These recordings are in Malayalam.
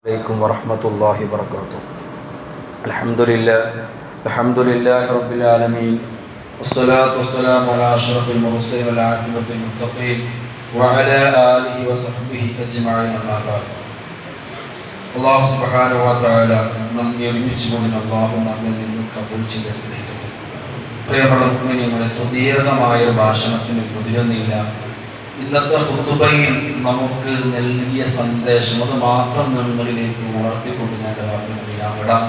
عليكم ورحمة الله وبركاته الحمد لله الحمد لله رب العالمين والصلاة والسلام على أشرف المرسلين والعاقبة المتقين وعلى آله وصحبه أجمعين أما بعد അള്ളാഹു സുബ്ഹാനഹു വ തആല നമ്മെ ഒരുമിച്ച് കൊണ്ട് അള്ളാഹു നമ്മിൽ നിന്ന് കബൂൽ ചെയ്തിരിക്കട്ടെ പ്രിയമുള്ള മുഅ്മിനീങ്ങളെ സുദീർഘമായ ഒരു ഭാഷണത്തിന് മുതിരുന്നില്ല ഇന്നത്തെ ഹുത്തുബയിൽ നമുക്ക് നൽകിയ സന്ദേശം അത് മാത്രം നിങ്ങളിലേക്ക് വളർത്തിക്കൊണ്ട് ഞാൻ ഞാൻ വിടാം.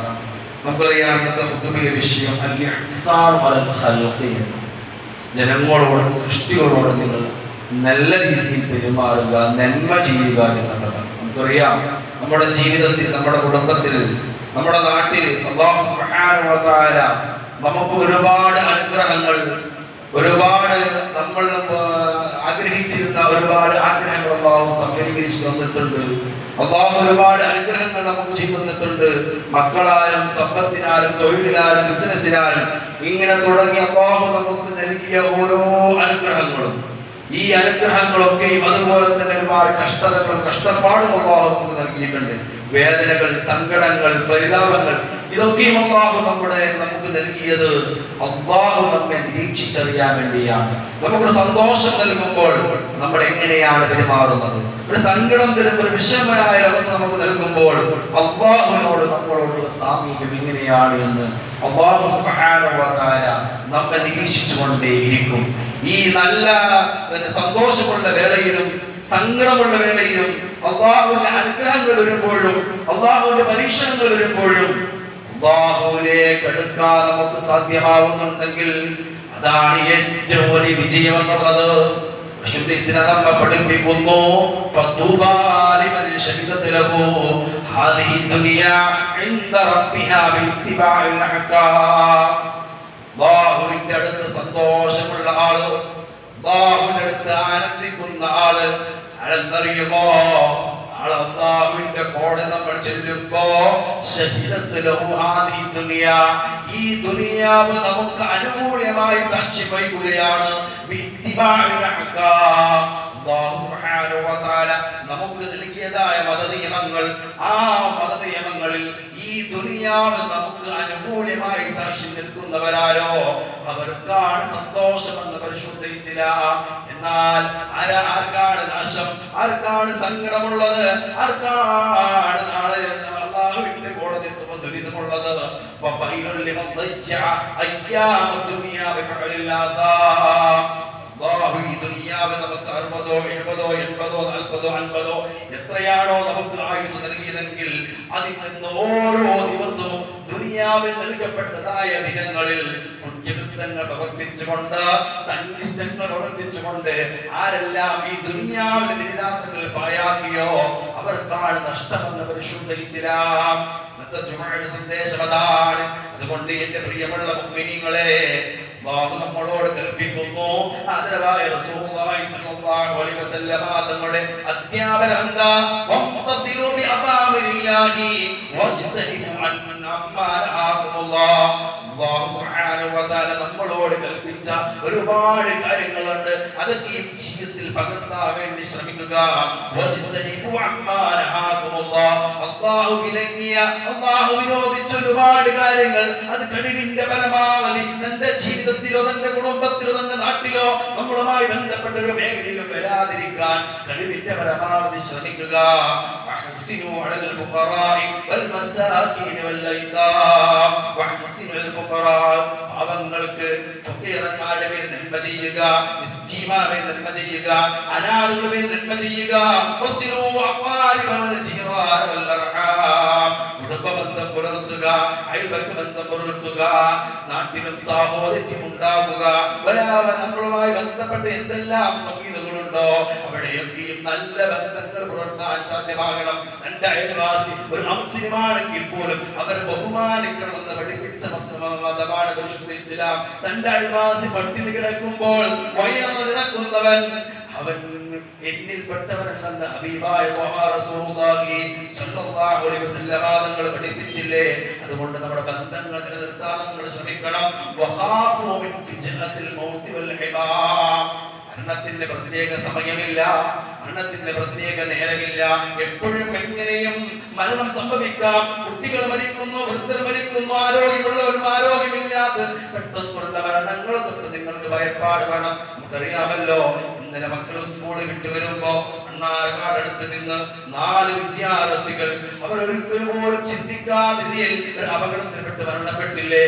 നമുക്കറിയാം ഇന്നത്തെ ഹുത്തുബയിലെ വിഷയം എന്ന്. ജനങ്ങളോട് സൃഷ്ടികളോട് നിങ്ങൾ നല്ല രീതിയിൽ പെരുമാറുക നന്മ ചെയ്യുക എന്നുള്ളതാണ്. നമുക്കറിയാം നമ്മുടെ ജീവിതത്തിൽ നമ്മുടെ കുടുംബത്തിൽ നമ്മുടെ നാട്ടിൽ അള്ളാഹു നമുക്ക് ഒരുപാട് അനുഗ്രഹങ്ങൾ ഒരുപാട് നമ്മൾ ആഗ്രഹിച്ചിരുന്ന ഒരുപാട് ആഗ്രഹങ്ങൾ അള്ളാഹു സഫലീകരിച്ചു തന്നിട്ടുണ്ട്. അള്ളാഹു ഒരുപാട് അനുഗ്രഹങ്ങൾ നമുക്ക് ചെയ്തു തന്നിട്ടുണ്ട്. മക്കളാലും സമ്പത്തിനാലും തൊഴിലിനാലും ബിസിനസ്സിനാലും ഇങ്ങനെ തുടങ്ങി അള്ളാഹു നമുക്ക് നൽകിയ ഓരോ അനുഗ്രഹങ്ങളും. ഈ അനുഗ്രഹങ്ങളൊക്കെയും അതുപോലെ തന്നെ ഒരുപാട് കഷ്ടതകളും കഷ്ടപ്പാടും അള്ളാഹു നമുക്ക് നൽകിയിട്ടുണ്ട്. വേദനകൾ സങ്കടങ്ങൾ പരിതാപങ്ങൾ ഇതൊക്കെയും അള്ളാഹു നമ്മുടെ നമുക്ക് നൽകിയത് അള്ളാഹു നമ്മെ നിരീക്ഷിച്ചറിയാൻ വേണ്ടിയാണ്. നമുക്കൊരു സന്തോഷം നൽകുമ്പോൾ നമ്മൾ എങ്ങനെയാണ് പെരുമാറുന്നത്? ഒരു സങ്കടം തരുമ്പോൾ ഒരു വിഷമമായ അവസ്ഥ നമുക്ക് നൽകുമ്പോൾ അള്ളാഹുവിനോട് നമ്മളോടുള്ള സാമീപ്യം എങ്ങനെയാണ് എന്ന് അള്ളാഹു തആല നമ്മെ നിരീക്ഷിച്ചുകൊണ്ടേയിരിക്കും. ഈ നല്ല സന്തോഷമുള്ള വേളയിലും സങ്കടമുള്ള വേളയിലും അള്ളാഹുവിന്റെ അനുഗ്രഹങ്ങൾ വരുമ്പോഴും അള്ളാഹുവിന്റെ പരീക്ഷണങ്ങൾ വരുമ്പോഴും അള്ളാഹുവിലേക്ക് അടുക്കാൻ നമുക്ക് സാധ്യമാവുന്നുണ്ടെങ്കിൽ അതാണ് ഏറ്റവും വലിയ വിജയം എന്നുള്ളത്. വിശുദ്ധ അടുത്ത് സന്തോഷമുള്ള ആൾ അള്ളാഹുവിന്റെ അടുത്ത് ആനന്ദിക്കുന്ന ആൾ ആരെന്നറിയുമോ? അള്ളാഹുവിന്റെ കോടെ നമ്മൾ ചെല്ലുമ്പോ ഈ ദുനിയാവ് നമുക്ക് അനുകൂലമായി സാക്ഷി വഹിക്കുകയാണ്. ബിഇത്തിബാഇൽ അഹ്കാം. അല്ലാഹു സുബ്ഹാനഹു വ തആല നമുക്ക് നൽകിയതായ മതനിയമങ്ങൾ. ആ മതനിയമങ്ങളിൽ ഈ ദുനിയാവ് നമുക്ക് അനുകൂലമായി സാക്ഷി നിൽക്കുന്നവരാരോ? അവർക്കാണ് സന്തോഷമെന്ന് പരിശുദ്ധ ഇസ്ലാം എന്നാൽ ആർക്കാണ് നാശം? ആർക്കാണ് സങ്കടമുള്ളത്? ആർക്കാണ് നാളെ അള്ളാഹുവിന്റെ ദുരിതമുള്ളത് ഈ നമുക്ക് അറുപതോ എഴുപതോ എൺപതോ നാൽപ്പതോ അൻപതോ എത്രയാണോ നമുക്ക് ആയുസ് നൽകിയതെങ്കിൽ അതിൽ നിന്ന് ഓരോ ദിവസവും ദുനിയാവിൽ നൽകപ്പെട്ടതായ ദിനങ്ങളിൽ കുറ്റകൃത്യങ്ങൾ പ്രവർത്തിച്ചുകൊണ്ട് തന്നിഷ്ടങ്ങൾ പ്രവർത്തിച്ചുകൊണ്ട് ആരെല്ലാം ഈ ദുനിയാവിലെ ദിനാന്തങ്ങൾ പായാക്കിയോ അവർക്കാണ് നഷ്ടമെന്ന് പരിശുദ്ധ ഇസ്ലാം ഇന്നത്തെ ജുമയുടെ സന്ദേശം അതാണ്. അതുകൊണ്ട് എന്റെ പ്രിയമുള്ള മുഗ്മിനിങ്ങളെ അല്ലാഹു നമ്മളോട് കൽപ്പിക്കുന്നു. ആദരവായ റസൂലുള്ളാഹി സ്വല്ലല്ലാഹു വസല്ലമ തങ്ങളുടെ അധ്യാപനം എന്താ? വഖ്തദിലു ബി അവാമിരില്ലാഹി വജ്തനിബു നമ്മളോട് കൽപ്പിച്ച ഒരുപാട് കാര്യങ്ങളുണ്ട്. അതൊക്കെ ജീവിതത്തിൽ പകർത്താൻ വേണ്ടി ശ്രമിക്കുക. വിരോധിച്ച ഒരുപാട് കാര്യങ്ങൾ. അത് കഴിവിന്റെ പരമാവധി. തന്റെ ജീവിതത്തിലോ തന്റെ കുടുംബത്തിലോ തന്റെ നാട്ടിലോ നമ്മളുമായി ബന്ധപ്പെട്ട ഒരു മേഖലയിലും വരാതിരിക്കാൻ കഴിവിന്റെ പരമാവധി ശ്രമിക്കുക. واحسنوا على الفقراء والمساكين والأيتام واحسنوا على الفقراء പാവങ്ങൾക്ക് ഫക്കീറന്മാരുടെ പേര് നന്മ ചെയ്യുക മിസ്കീന്മാരുടെ പേര് നന്മ ചെയ്യുക അനാഥരുടെ പേര് നന്മ ചെയ്യുക വസിലു അഖാരിബ വൽ ജീറാൻ വൽ അർഹാം കുടുംബ ബന്ധം പുലർത്തുക അയൽപക്ക ബന്ധം പുലർത്തുക നാട്ടിലും സാഹോദര്യം ഉണ്ടാകുക വരാവ നമ്മളുമായി ബന്ധപ്പെട്ട എന്തെല്ലാം സംഗീതങ്ങളുണ്ടോ അവിടെയൊക്കെയും നല്ല ബന്ധങ്ങൾ പുലർത്താൻ സാധ്യമാകണം. എന്റെ അയൽവാസി ഒരു അംശമാണെങ്കിൽ പോലും അവർ ബഹുമാനിക്കണമെന്ന് പഠിപ്പിച്ച മതമാണ് ഇസ്ലാം. തന്റെ അയൽവാസി പട്ടിണി കിടക്കുമ്പോൾ വയറ് നിറക്കുന്നവൻ അവൻ എന്നിൽപ്പെട്ടവനല്ലെന്ന് ഹബീബായ തങ്ങൾ പഠിപ്പിച്ചില്ലേ? അതുകൊണ്ട് നമ്മുടെ ബന്ധങ്ങൾ നിലനിർത്താൻ നമ്മൾ ശ്രമിക്കണം. മരണത്തിന്റെ പ്രത്യേക സമയമില്ല മരണത്തിന്റെ പ്രത്യേക നേരമില്ല. എപ്പോഴും എങ്ങനെയും മരണം സംഭവിക്കാം. കുട്ടികൾ മരിക്കുന്നു വൃദ്ധർ മരിക്കുന്നു ആരോഗ്യമുള്ളവരും ആരോഗ്യമില്ലാതെ പെട്ടെന്നുള്ള മരണങ്ങൾ തൊട്ട് നിങ്ങൾക്ക് ഭയപ്പാട് വേണം നമുക്കറിയാമല്ലോ ഇന്നലെ മക്കൾ സ്കൂളിൽ വിട്ടു വരുമ്പോ അണ്ണാരക്കാടടുത്ത് നിന്ന് നാല് വിദ്യാർത്ഥികൾ അവർ ഒരിക്കലും പോലും ചിന്തിക്കാതെ ഒരു അപകടത്തിൽപ്പെട്ട് മരണപ്പെട്ടില്ലേ?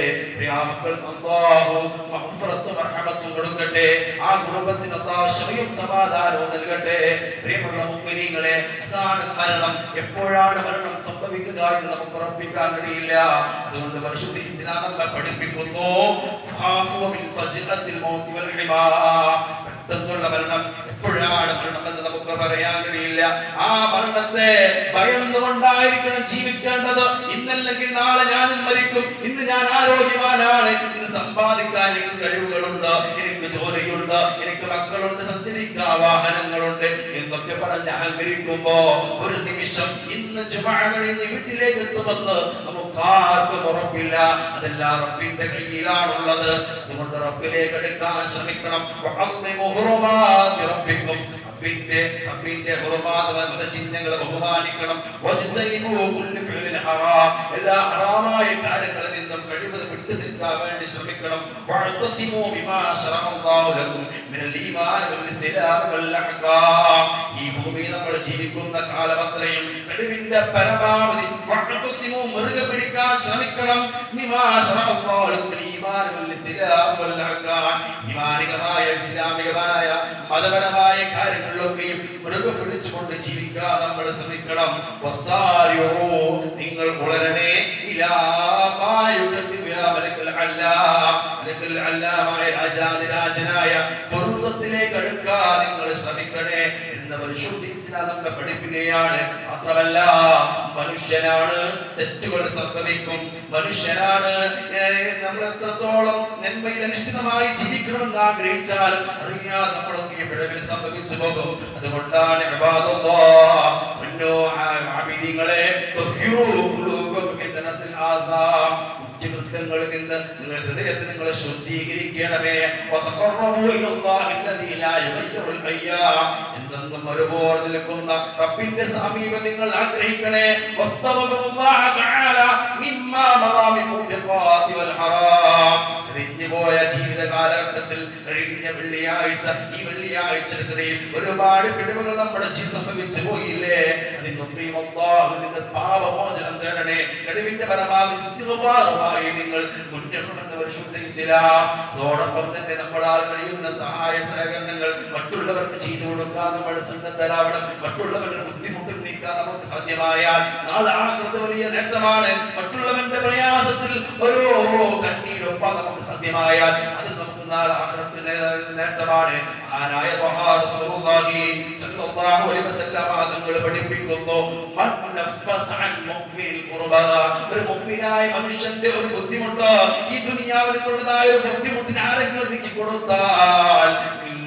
കൊടുക്കട്ടെ. ആ കുടുംബത്തിന് ക്ഷമയും സമാധാനവും നൽകട്ടെ. പ്രിയമുള്ള മുഅ്മിനീങ്ങളെ അതാണ് മരണം. എപ്പോഴാണ് മരണം സംഭവിക്കുക എന്ന് നമുക്ക് ഉറപ്പിക്കാൻ കഴിയില്ല. അതുകൊണ്ട് പരിശുദ്ധ ഇസ്ലാം നമ്മെ പഠിപ്പിക്കുന്നു. പെട്ടെന്നുള്ള മരണം എപ്പോഴാണ് മരണം എന്ന് നമുക്ക് പറയാൻ കഴിയില്ല. ആ മരണത്തെ ഭയന്നുകൊണ്ടായിരിക്കണം ജീവിക്കേണ്ടത്. ഇന്നല്ലെങ്കിൽ നാളെ ഞാനും മരിക്കും. ഇന്ന് ഞാൻ ആരോഗ്യവാനാണ്. ഇന്ന് സമ്പാദിക്കാൻ എനിക്ക് കഴിവുകളുണ്ട്. എനിക്ക് ജോലിയുണ്ട്. എനിക്ക് മക്കളുണ്ട്. സഞ്ചരിക്കാൻ വാഹനങ്ങളുണ്ട് എന്നൊക്കെ പറഞ്ഞ് അഹങ്കരിക്കുമ്പോ ഒരു നിമിഷം ഇന്ന് ചുമകളിൽ വീട്ടിലേക്ക് എത്തുമെന്ന് നമുക്ക് ആർക്കും ഉറപ്പില്ല. അതെല്ലാം റബ്ബിന്റെ കയ്യിലാണുള്ളത്. അതുകൊണ്ട് റബ്ബിലേക്ക് എടുക്കാൻ ശ്രമിക്കണം. ഹുറുമാതി റബ്ബിക്കും റബ്ബിന്റെ റബ്ബിന്റെ ഹുറുമാത ചിഹ്നങ്ങളെ ബഹുമാനിക്കണം. എല്ലാ ഹറാമായ കാര്യങ്ങളിൽ നിന്നും കഴിവതും വിട്ടു നിൽക്കാൻ വേണ്ടി ശ്രമിക്കണം. ഈ ഭൂമിയിൽ നമ്മൾ ജീവിക്കുന്ന കാലമത്രയും കഴിവിന്റെ പരമാവധി വഅതസിമു മുറുകെ പിടിക്കാൻ ശ്രമിക്കണം. ഈമാനികമായ ഇസ്ലാമികമായ മതപരമായ കാര്യങ്ങളിലൊക്കെയും മുറുകെ പിടിച്ചുകൊണ്ട് ജീവിക്കാൻ നമ്മൾ ശ്രമിക്കണം. നിങ്ങൾ ഉളരണേ രാജാതിരാജനായ പൊരുത്തത്തിലേക്ക് അടുക്കാൻ നിങ്ങൾ ശ്രമിക്കണേ. എന്ന പരിശുദ്ധ ഇസ്ലാം നമ്മളെ പഠിപ്പിക്കുകയാണ് മാത്രമല്ല മനുഷ്യനാണ് തെറ്റുകൾ സംഭവിക്കും. മനുഷ്യനാണ് നമ്മൾ എത്രത്തോളം നന്മയിൽ അനുഷ്ഠിതമായി ജീവിക്കണമെന്ന് ആഗ്രഹിച്ചാൽ അറിയാതെ നമ്മളൊക്കെ പിഴവിൽ സംഭവിച്ചു പോകും. അതുകൊണ്ടാണ് പ്രഭാതോ ആബിദീങ്ങളെ നിന്ന് നിങ്ങൾ ഹൃദയത്തെ നിങ്ങൾ ശുദ്ധീകരിക്കണമേ. നിൽക്കുന്ന റബ്ബിന്റെ സമീപം നിങ്ങൾ ആഗ്രഹിക്കണേ. വെള്ളിയാഴ്ച ഈ വെള്ളിയാഴ്ചകൾക്കിടയിൽ ഒരുപാട് പിഴവുകൾ നമ്മുടെ ജീ സംഭവിച്ചു പോയില്ലേ? അതിനൊക്കെയും പാപമോചനം തേടണേ കഴിവിന്റെ പരമാവധി നിങ്ങൾ മുന്നണമെന്ന് പരിശുദ്ധ ഇസ്ലാം. തന്നെ നമ്മളാൽ കഴിയുന്ന സഹായ സഹകരണങ്ങൾ മറ്റുള്ളവർക്ക് ചെയ്തു കൊടുക്കാൻ നമ്മൾ സന്നദ്ധരാവണം മറ്റുള്ളവരുടെ ബുദ്ധിമുട്ടിൽ നീക്കാൻ നമുക്ക് സാധ്യമായാൽ നാളെ ആകൃത വലിയ നേട്ടമാണ്. മറ്റുള്ളവന്റെ പ്രയാസത്തിൽ ഓരോ കണ്ണീരൊപ്പാൻ നമുക്ക് സാധ്യമായാൽ അത് എന്നാൽ ആഖിറത്തിലെ നേട്ടമാണ്. ആനായ ത്വഹാ റസൂലുള്ളാഹി സ്വല്ലല്ലാഹു അലൈഹി വസല്ലമ തങ്ങൾ പഠിപ്പിക്കുന്നു. മൻ നഫസ അൻ മുഅ്മിനിൽ ഖുർബ. ഒരു മുഅ്മിനായ മനുഷ്യന്റെ ഒരു ബുദ്ധിമുട്ട് ഈ ദുനിയാവിനുള്ളതായ ഒരു ബുദ്ധിമുട്ടിന് ആരെങ്കിലും നീക്കി കൊടുത്താൽ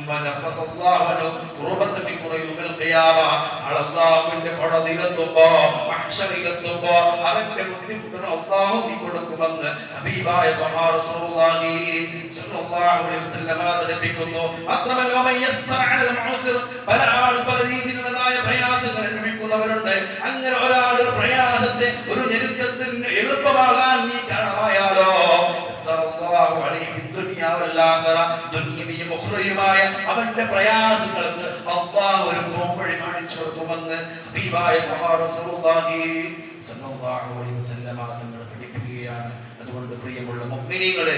മൻ നഫസ അല്ലാഹു ഖുർബത മിൻ ഖുറയുമ ചിന്തയാവ അള്ളാഹുവിന്റെ കൊടതിലെത്തുമ്പോ മഹ്ഷറിലെത്തുമ്പോ അവന്റെ ബുദ്ധിമുട്ടിന് അള്ളാഹു നീ കൊടുക്കുമെന്ന് ഹബീബായ പഠിപ്പിക്കുന്നു മാത്രമല്ല പല ആൾ പല രീതിയിലുള്ളതായ പ്രയാസങ്ങൾ അനുഭവിക്കുന്നവരുണ്ട്. അങ്ങനെ ഒരാളുടെ പ്രയാസത്തെ ഒരു ഞെരുക്കത്തിന് എളുപ്പമാകാൻ നീ കാരണമായാലോ? അലൈഹി ദുനിയ വൽ ആഖിറ ദുനിയയും ഉഖ്റയുമായ അവന്റെ പ്രയാസങ്ങൾക്ക് അള്ളാഹു ഒരു പോംവഴി കാണിച്ചു കൊടുക്കുമെന്ന് ഹബീബായ സല്ലല്ലാഹു അലൈഹി വസല്ലമ തങ്ങൾ പഠിപ്പിക്കുകയാണ്. അതുകൊണ്ട് പ്രിയമുള്ള മുഅ്മിനീങ്ങളെ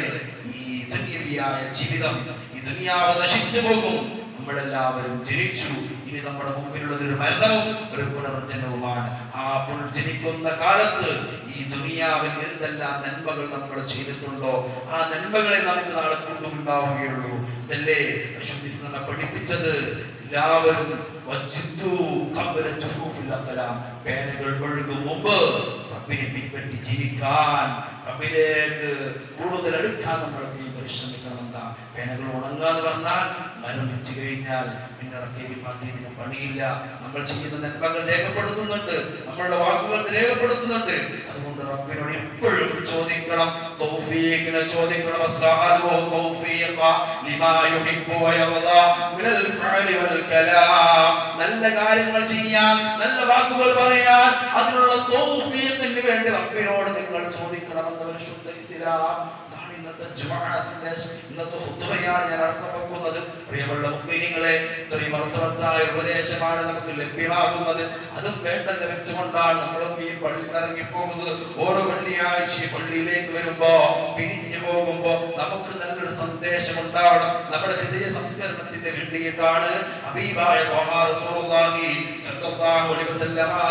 ഈ ദുനിയവിയായ ജീവിതം ഈ ദുനിയാവ് നശിച്ചു പോകും. നമ്മളെല്ലാവരും ജനിച്ചു ഇനി നമ്മുടെ മുമ്പിലുള്ളത് ഒരു മരണവും ഒരു പുനർജനവുമാണ്. ആ പുനർജനിക്കുന്ന കാലത്ത് ഈ ദുനിയാവിൽ എന്തെല്ലാം നന്മകൾ നമ്മൾ ചെയ്തിട്ടുണ്ടോ ആ നന്മകളെ നമുക്ക് നാളെ കൊണ്ടുണ്ടാവുകയുള്ളൂ അതല്ലേ പരിശുദ്ധി നമ്മെ പഠിപ്പിച്ചത്? എല്ലാവരും. പേനകൾ ഒഴുകും മുമ്പ് റബ്ബിനെ പിൻപറ്റി ജീവിക്കാൻ റബ്ബിലേക്ക് കൂടുതൽ അടുക്കാൻ നമ്മൾ ഈ പരിശ്രമിക്കണമെന്നാ പേനകൾ ഉണങ്ങാന്ന് പറഞ്ഞാൽ മരണിച്ചു കഴിഞ്ഞാൽ പിന്നെ മറ്റേതിനും പണിയില്ല. നമ്മൾ ചെയ്യുന്ന നന്മകൾ രേഖപ്പെടുത്തുന്നുണ്ട്. നമ്മളുടെ വാക്കുകൾ രേഖപ്പെടുത്തുന്നുണ്ട്. അതുകൊണ്ട് റബ്ബിനോട് എപ്പോഴും ചോദിക്കണം. തൗഫീഖിനെ ചോദിക്കണം. തൗഫീഖ ലിമാ വൽ കലാം. നല്ല കാര്യങ്ങൾ ചെയ്യാൻ നല്ല വാക്കുകൾ പറയാൻ അതിനുള്ള തൗഫീഖിന് വേണ്ടി റബ്ബിനോട് ഇസ്ലാം ഇതാണ് ഇന്നത്തെ ഞാൻ അർത്ഥം പ്രിയമുള്ള മുഅ്മിനീങ്ങളെ ഇത്രയും അർത്ഥവത്തായ ഉപദേശമാണ് നമുക്ക് ലഭ്യമാകുന്നത്. അതും വേണ്ടെന്ന് വെച്ചുകൊണ്ടാണ് നമ്മളൊക്കെ ഈ പള്ളിയിൽ ഇറങ്ങി പോകുന്നത് ഓരോ വെള്ളിയാഴ്ച പള്ളിയിലേക്ക് വരുമ്പോ പിരിഞ്ഞു പോകുമ്പോ നമുക്ക് നല്ലൊരു സന്ദേശം ഉണ്ടാവണം നമ്മുടെ ഹൃദയ സംസ്കരണത്തിന്റെ വേണ്ടിയിട്ടാണ്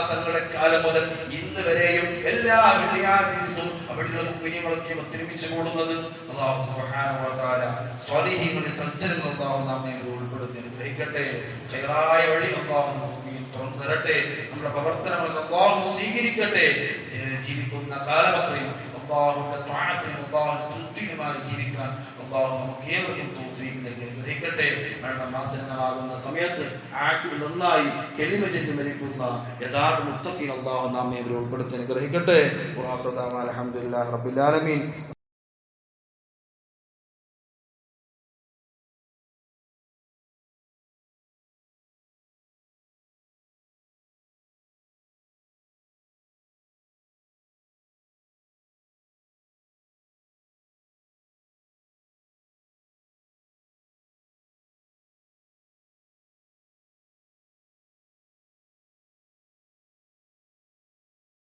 തങ്ങളുടെ കാലം മുതൽ ഇന്ന് വരെയും എല്ലാ വെള്ളിയാഴ്ചയും അവിടെയുള്ള കുഞ്ഞുങ്ങളൊക്കെ ഒത്തൊരുമിച്ച് കൂടുന്നത് തആല സ്വാലിഹീങ്ങളിൽ അല്ലാഹു നമ്മെ ഉൾപ്പെടുത്തി അനുഗ്രഹിക്കട്ടെ. ഖൈറായ വഴി തുറന്നു തരട്ടെ. നമ്മുടെ പ്രവർത്തനങ്ങളൊക്കെ സ്വീകരിക്കട്ടെ. ജീവിക്കുന്ന കാലമത്രയും തൃപ്തിയുമായി ജീവിക്കാൻ അള്ളാഹു നമുക്ക് ഏവർക്കും തോഫീക്ക് നൽകി അനുഗ്രഹിക്കട്ടെ മരണമാസന്നമാകുന്ന സമയത്ത് ആക്കിൽ ഒന്നായി കെലിമ ചെല്ലി മരിക്കുന്ന യഥാർത്ഥ മുത്തക്കിൽ അള്ളാഹു നാം ഇവരെ ഉൾപ്പെടുത്തി അനുഗ്രഹിക്കട്ടെ. അലഹമുല്ലാ റബ്ബിൽ ആലമീൻ.